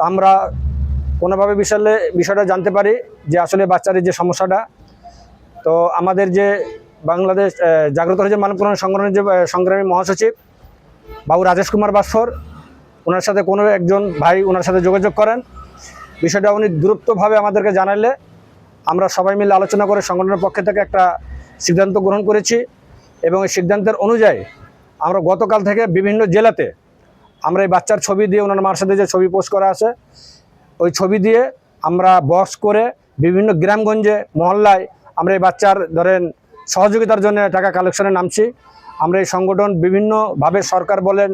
আমরা কোনোভাবে বিষয়ে বিষয়টা জানতে পারি যে আসলে বাচ্চাদের যে সমস্যাটা। তো আমাদের যে বাংলাদেশ জাগ্রত হরিজন মানব কল্যাণ সংগঠনের যে সংগ্রামী মহাসচিব বাবু রাজেশ কুমার বাস্কর ওনার সাথে কোনো একজন ভাই ওনার সাথে যোগাযোগ করেন। বিষয়টা উনি দ্রুতভাবে আমাদেরকে জানালে আমরা সবাই মিলে আলোচনা করে সংগঠনের পক্ষে থেকে একটা সিদ্ধান্ত গ্রহণ করেছি এবং এই সিদ্ধান্তের অনুযায়ী আমরা গতকাল থেকে বিভিন্ন জেলাতে আমরা এই বাচ্চার ছবি দিয়ে ওনার মার সাথে যে ছবি পোস্ট করা আছে, ওই ছবি দিয়ে আমরা বক্স করে বিভিন্ন গ্রামগঞ্জে, মহল্লায় আমরা এই বাচ্চার ধরেন সহযোগিতার জন্য টাকা কালেকশনে নামছি। আমরা এই সংগঠন বিভিন্নভাবে সরকার বলেন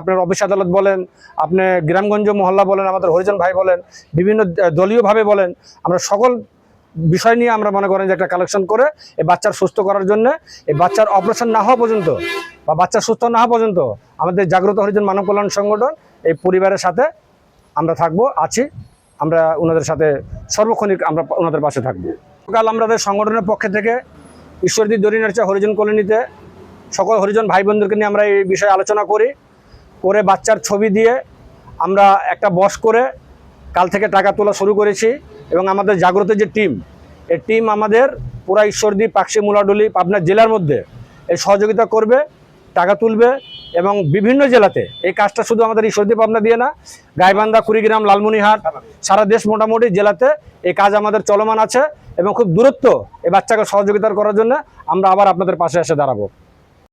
আপনার অফিস আদালত বলেন, আপনি গ্রামগঞ্জ মহল্লা বলেন, আমাদের হরিজন ভাই বলেন, বিভিন্ন দলীয়ভাবে বলেন, আমরা সকল বিষয় নিয়ে আমরা মনে করেন যে একটা কালেকশন করে এই বাচ্চার সুস্থ করার জন্য, এই বাচ্চার অপারেশন না হওয়া পর্যন্ত বা বাচ্চা সুস্থ না হওয়া পর্যন্ত আমাদের জাগ্রত হরিজন মানব কল্যাণ সংগঠন এই পরিবারের সাথে আমরা থাকব, আছি। আমরা ওনাদের সাথে সর্বক্ষণিক আমরা ওনাদের পাশে থাকব। কাল আমাদের সংগঠনের পক্ষে থেকে ঈশ্বরদী দরিনার্চা হরিজন কলোনিতে, সকল হরিজন ভাই বোনদেরকে নিয়ে আমরা এই বিষয়ে আলোচনা করি। করে বাচ্চার ছবি দিয়ে আমরা একটা বস করে কাল থেকে টাকা তোলা শুরু করেছি। এবং আমাদের জাগ্রত যে টিম, এই টিম আমাদের পুরা ঈশ্বরদী পাকশি মুলাডুলি, পাবনা জেলার মধ্যে এই সহযোগিতা করবে, টাকা তুলবে এবং বিভিন্ন জেলাতে এই কাজটা শুধু আমাদের ঈশ্বরদী, পাবনা দিয়ে না, গাইবান্ধা, কুড়িগ্রাম লালমনিহাট সারা দেশ মোটামুটি জেলাতে এই কাজ আমাদের চলমান আছে এবং খুব দূরত্ব এই বাচ্চাকে সহযোগিতা করার জন্য আমরা আবার আপনাদের পাশে এসে দাঁড়াবো।